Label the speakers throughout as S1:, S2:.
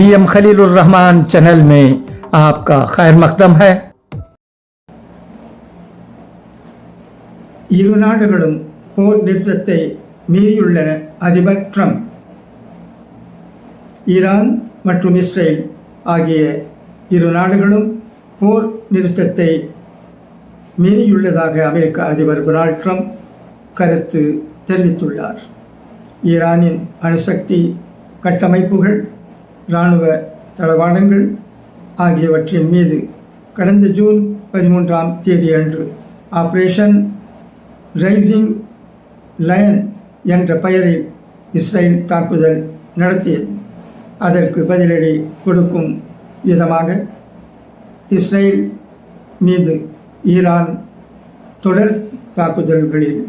S1: V M Khalilur Rahman channel में आपका खैर मकदम है
S2: இரு நாடுகளும் போர் நிறுத்தத்தை மீறியுள்ளன அதிபர் ட்ரம்ப் ஈரான் மற்றும் இஸ்ரேல் ஆகிய இரு நாடுகளும் போர் நிறுத்தத்தை மீறியுள்ளதாக அமெரிக்க அதிபர் டொனால்ட் ட்ரம்ப் கருத்து தெரிவித்துள்ளார் ஈரானின் அணுசக்தி கட்டமைப்புகள் இராணுவ தளவாடங்கள் ஆகியவற்றின் மீது கடந்த ஜூன் பதிமூன்றாம் தேதியன்று ஆப்ரேஷன் ரைசிங் லயன் என்ற பெயரில் இஸ்ரேல் தாக்குதல் நடத்தியது. அதற்கு பதிலடி கொடுக்கும் விதமாக இஸ்ரேல் மீது ஈரான் தொடர் தாக்குதல்களில்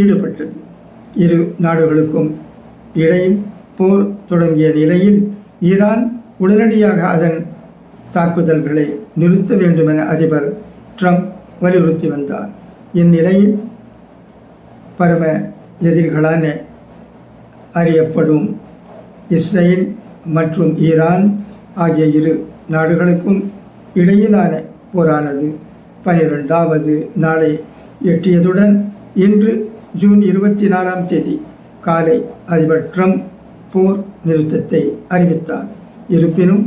S2: ஈடுபட்டது. இரு நாடுகளுக்கும் இடையில் போர் தொடங்கிய நிலையில் ஈரான் உடனடியாக அதன் தாக்குதல்களை நிறுத்த வேண்டுமென அதிபர் ட்ரம்ப் வலியுறுத்தி வந்தார். இந்நிலையில் பரம எதிரிகளான அறியப்படும் இஸ்ரேல் மற்றும் ஈரான் ஆகிய இரு நாடுகளுக்கும் இடையிலான போரானது பனிரெண்டாவது நாளை எட்டியதுடன் இன்று ஜூன் இருபத்தி நாலாம் தேதி காலை அதிபர் ட்ரம்ப் போர் நிறுத்தத்தை அறிவித்தார். இருப்பினும்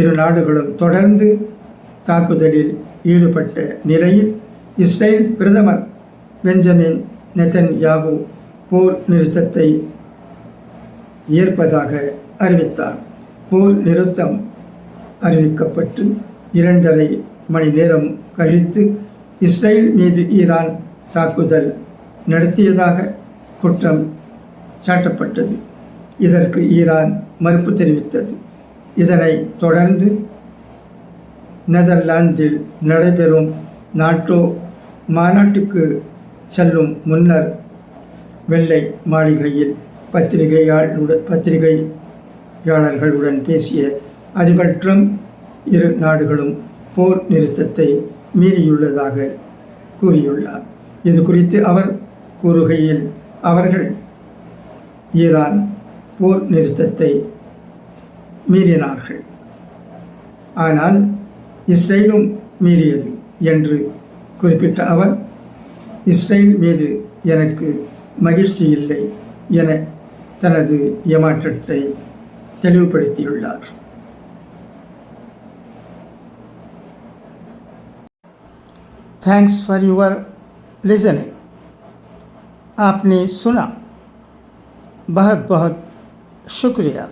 S2: இரு நாடுகளும் தொடர்ந்து தாக்குதலில் ஈடுபட்ட நிலையில் இஸ்ரேல் பிரதமர் பெஞ்சமின் நெதன்யாகு போர் நிறுத்தத்தை ஏற்பதாக அறிவித்தார். போர் நிறுத்தம் அறிவிக்கப்பட்டு இரண்டரை மணி நேரம் கழித்து இஸ்ரேல் மீது ஈரான் தாக்குதல் நடத்தியதாக குற்றம் சாட்டப்பட்டது. இதற்கு ஈரான் மறுப்பு தெரிவித்தது. இதனை தொடர்ந்து நெதர்லாந்தில் நடைபெறும் நாட்டோ மாநாட்டுக்கு செல்லும் முன்னர் வெள்ளை மாளிகையில் பத்திரிகையாளுடன் பத்திரிகையாளர்களுடன் பேசிய அதிபர் ட்ரம்ப் இரு நாடுகளும் போர் நிறுத்தத்தை மீறியுள்ளதாக கூறியுள்ளார். இது குறித்து அவர் கூறுகையில் அவர்கள் ஈரான் போர் நிறுத்தத்தை மீறினார்கள் ஆனால் இஸ்ரேலும் மீறியது என்று குறிப்பிட்ட அவர் இஸ்ரேல் மீது எனக்கு மகிழ்ச்சி இல்லை என தனது ஏமாற்றத்தை தெளிவுபடுத்தியுள்ளார்
S1: थैंक्स फॉर यूर लिसनिंग आपने सुना बहुत बहुत शुक्रिया